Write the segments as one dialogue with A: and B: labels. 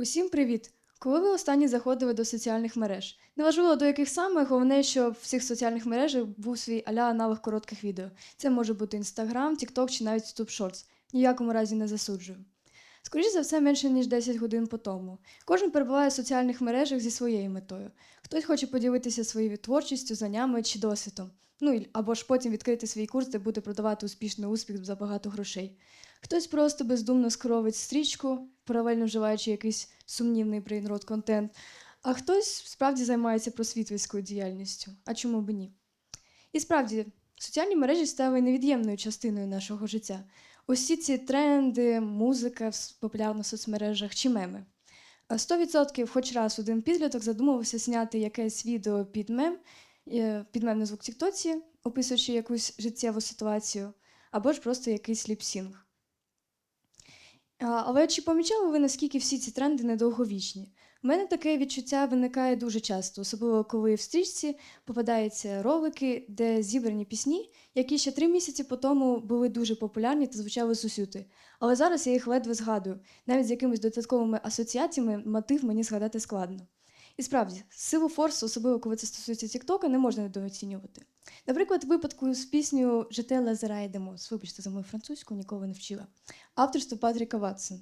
A: Усім привіт! Коли ви останні заходили до соціальних мереж? Неважливо до яких саме, головне, щоб в цих соціальних мережах був свій аля аналог коротких відео. Це може бути Instagram, TikTok чи навіть YouTube Shorts. Ніякому разі не засуджую. Скоріше за все, менше ніж 10 годин по тому. Кожен перебуває в соціальних мережах зі своєю метою. Хтось хоче поділитися своєю творчістю, знаннями чи досвідом. Ну або ж потім відкрити свій курс, де буде продавати успішний успіх за багато грошей. Хтось просто бездумно скровить стрічку, паралельно вживаючи якийсь сумнівний брейнрод контент, а хтось справді займається просвітницькою діяльністю. А чому б ні? І справді, соціальні мережі стали невід'ємною частиною нашого життя. Усі ці тренди, музика популярна в соцмережах чи меми. А 100% хоч раз один підліток задумувався зняти якесь відео під мем, е, під мемний звук Тіктоці, описуючи якусь життєву ситуацію, або ж просто якийсь ліпсінг. Але чи помічали ви, наскільки всі ці тренди недовговічні? У мене таке відчуття виникає дуже часто, особливо коли в стрічці попадаються ролики, де зібрані пісні, які ще три місяці по тому були дуже популярні та звучали сусюти. Але зараз я їх ледве згадую. Навіть з якимись додатковими асоціаціями мотив мені згадати складно. І справді, силу форсу, особливо коли це стосується Тіктока, не можна недооцінювати. Наприклад, випадку з піснею «Жете Лазера Демос, вибачте за мою французьку, ніколи не вчила, авторство Патріка Ватсона.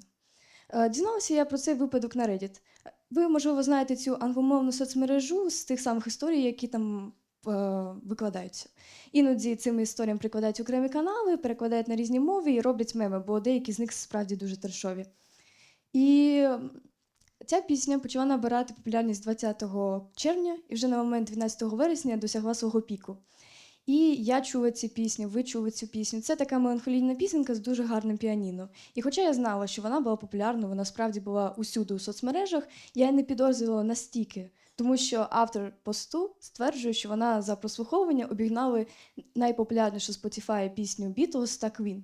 A: Е, Дізналася я про цей випадок на Reddit. Ви, можливо, знаєте цю англомовну соцмережу з тих самих історій, які там е, викладаються. Іноді цим історіям прикладають окремі канали, перекладають на різні мови і роблять меми, бо деякі з них справді дуже трешові. І ця пісня почала набирати популярність 20 червня і вже на момент 12 вересня досягла свого піку. І я чула ці пісні, ви чули цю пісню. Це така меланхолійна пісенька з дуже гарним піаніно. І хоча я знала, що вона була популярна, вона справді була усюди у соцмережах, я не підозрювала настільки, тому що автор посту стверджує, що вона за прослуховування обігнали найпопулярнішу Spotify пісню Beatles та Queen.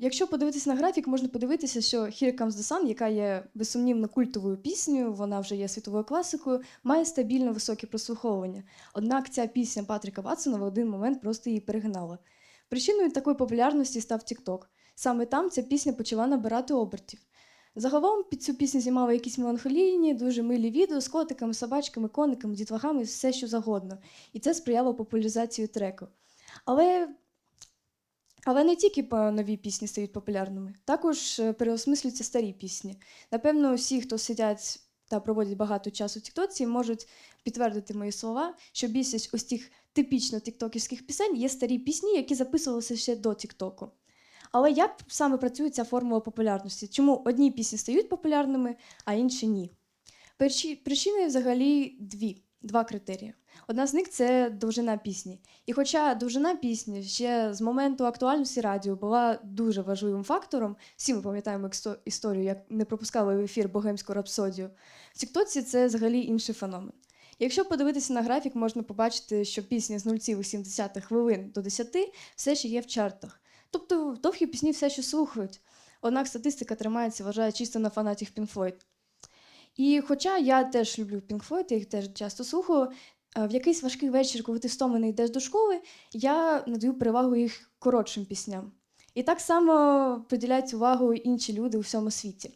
A: Якщо подивитися на графік, можна подивитися, що Here Comes the Sun, яка є безсумнівно культовою піснею, вона вже є світовою класикою, має стабільно високе прослуховування. Однак ця пісня Патріка Ватсона в один момент просто її перегнала. Причиною такої популярності став TikTok. Саме там ця пісня почала набирати обертів. Загалом під цю пісню знімали якісь меланхолійні, дуже милі відео з котиками, собачками, кониками, дітлахами, все що загодно. І це сприяло популяризації треку. Але але не тільки нові пісні стають популярними, також е, переосмислюються старі пісні. Напевно, всі, хто сидять та проводять багато часу в Тіктоці, можуть підтвердити мої слова, що більшість ось тих типічно тіктоківських пісень є старі пісні, які записувалися ще до Тіктоку. Але як саме працює ця формула популярності? Чому одні пісні стають популярними, а інші ні? Причини взагалі дві, два критерії. Одна з них це довжина пісні. І хоча довжина пісні ще з моменту актуальності радіо була дуже важливим фактором, всі ми пам'ятаємо історію, як не пропускали в ефір богемську рапсодію. В Тіктоці це взагалі інший феномен. Якщо подивитися на графік, можна побачити, що пісня з 0,7 хвилин до 10 все ще є в чартах. Тобто довгі пісні все ще слухають. Однак статистика тримається, вважаю, чисто на фанатів Floyd. І хоча я теж люблю Pink Floyd, я їх теж часто слухаю, е, в якийсь важкий вечір, коли ти стомлений йдеш до школи, я надаю перевагу їх коротшим пісням. І так само приділяють увагу інші люди у всьому світі.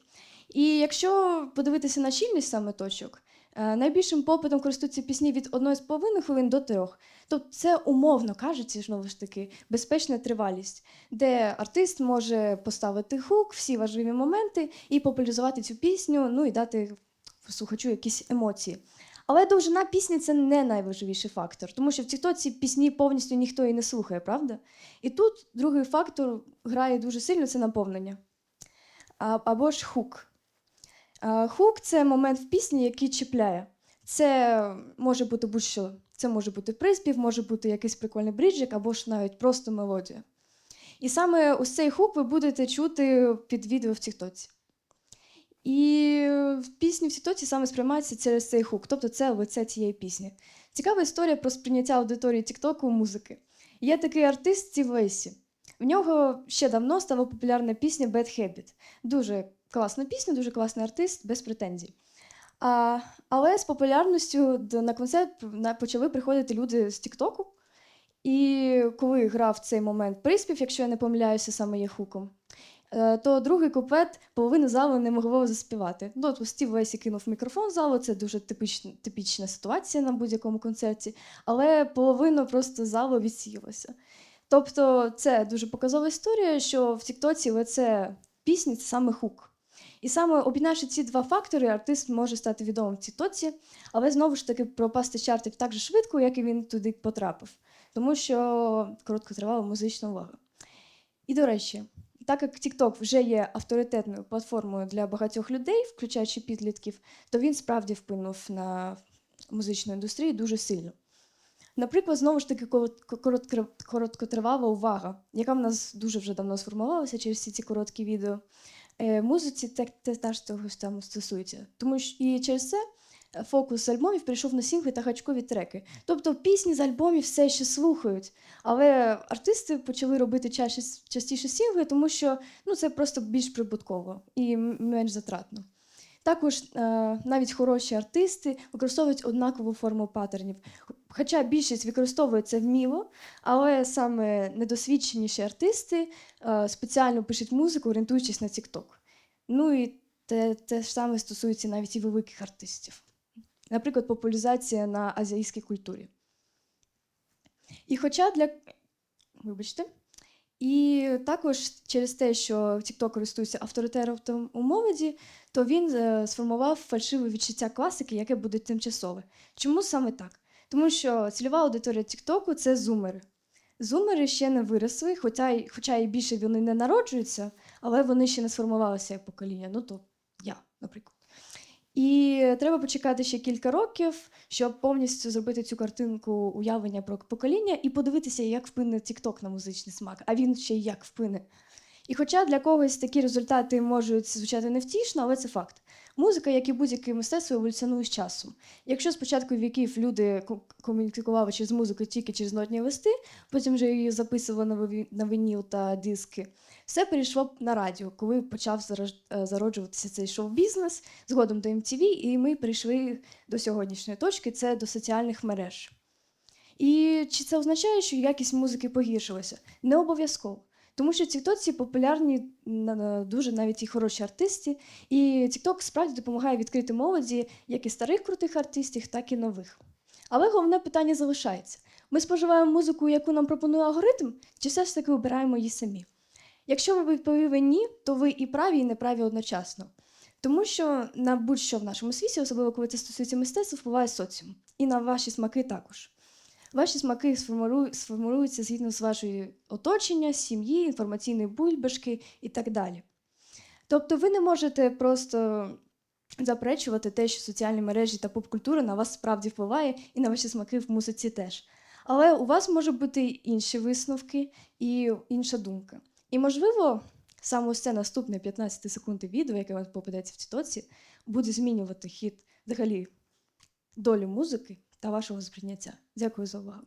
A: І якщо подивитися на щільність саме точок, е, найбільшим попитом користуються пісні від 1,5 хвилин до 3. Тобто це умовно кажучи, знову ж таки, безпечна тривалість, де артист може поставити хук, всі важливі моменти і популяризувати цю пісню, ну і дати слухачу якісь емоції. Але довжина пісні це не найважливіший фактор, тому що в Тіктоці пісні повністю ніхто і не слухає, правда? І тут другий фактор грає дуже сильно це наповнення. А, або ж хук. А, хук це момент в пісні, який чіпляє. Це може бути будь-що. Це може бути приспів, може бути якийсь прикольний бриджик, або ж навіть просто мелодія. І саме ось цей хук ви будете чути під відео в Тіктоці. І в пісні в Тіктоці саме сприймається через цей хук, тобто це лице цієї пісні. Цікава історія про сприйняття аудиторії Тіктоку музики. Є такий артист Стів Лейсі. В нього ще давно стала популярна пісня Bad Habit. Дуже класна пісня, дуже класний артист, без претензій. А, але з популярністю на концерт почали приходити люди з Тіктоку. І коли грав цей момент приспів, якщо я не помиляюся, саме є хуком, то другий куплет половина залу не могло заспівати. Ну, от Стів Лесі кинув мікрофон в залу, це дуже типічна, типічна ситуація на будь-якому концерті, але половина просто залу відсіялася. Тобто, це дуже показова історія, що в Тіктоці лице пісні це саме хук. І саме об'єднавши ці два фактори, артист може стати відомим в Тіктоці, але знову ж таки пропасти чартів так же швидко, як і він туди потрапив, тому що короткотривала музична увага. І до речі, так як TikTok вже є авторитетною платформою для багатьох людей, включаючи підлітків, то він справді вплинув на музичну індустрію дуже сильно. Наприклад, знову ж таки, корот- коротко- короткотривала увага, яка в нас дуже вже давно сформувалася через всі ці короткі відео. Е, музиці те, те теж того стосується. Тому що і через це фокус альбомів прийшов на сінгли та гачкові треки. Тобто пісні з альбомів все ще слухають, але артисти почали робити чаще, частіше сінгли, тому що ну, це просто більш прибутково і менш затратно. Також е, навіть хороші артисти використовують однакову форму паттернів. Хоча більшість використовує це вміло, але саме недосвідченіші артисти е, спеціально пишуть музику, орієнтуючись на TikTok. Ну і те, те ж саме стосується навіть і великих артистів. Наприклад, популяризація на азійській культурі. І хоча для. Вибачте. І також через те, що TikTok користується авторитетом у молоді, то він е, сформував фальшиве відчуття класики, яке буде тимчасове. Чому саме так? Тому що цільова аудиторія TikTok – це зумери. Зумери ще не виросли, хоча, й- хоча і більше вони не народжуються, але вони ще не сформувалися як покоління. Ну то я, наприклад. І треба почекати ще кілька років, щоб повністю зробити цю картинку уявлення про покоління і подивитися, як вплине TikTok на музичний смак, а він ще й як вплине. І хоча для когось такі результати можуть звучати невтішно, але це факт. Музика, як і будь-яке мистецтво, еволюціонує з часом. Якщо спочатку віків люди комунікували через музику тільки через нотні листи, потім вже її записували на вініл та диски, все перейшло на радіо, коли почав е, зароджуватися цей шоу-бізнес, згодом до MTV, і ми прийшли до сьогоднішньої точки це до соціальних мереж. І чи це означає, що якість музики погіршилася? Не обов'язково. Тому що TikTok популярні дуже навіть і хороші артисти, і TikTok справді допомагає відкрити молоді як і старих крутих артистів, так і нових. Але головне питання залишається: ми споживаємо музику, яку нам пропонує алгоритм, чи все ж таки обираємо її самі? Якщо ви відповіли ні, то ви і праві, і неправі одночасно. Тому що на будь-що в нашому світі, особливо коли це стосується мистецтва, впливає соціум. І на ваші смаки також. Ваші смаки сформулюються згідно з вашої оточення, сім'ї, інформаційної бульбашки і так далі. Тобто ви не можете просто заперечувати те, що соціальні мережі та поп-культура на вас справді впливає, і на ваші смаки в музиці теж. Але у вас можуть бути інші висновки і інша думка. І, можливо, саме це наступне 15 секунд відео, яке вам попадеться в Тітоці, буде змінювати хід взагалі долю музики та вашого сприйняття. Дякую за увагу.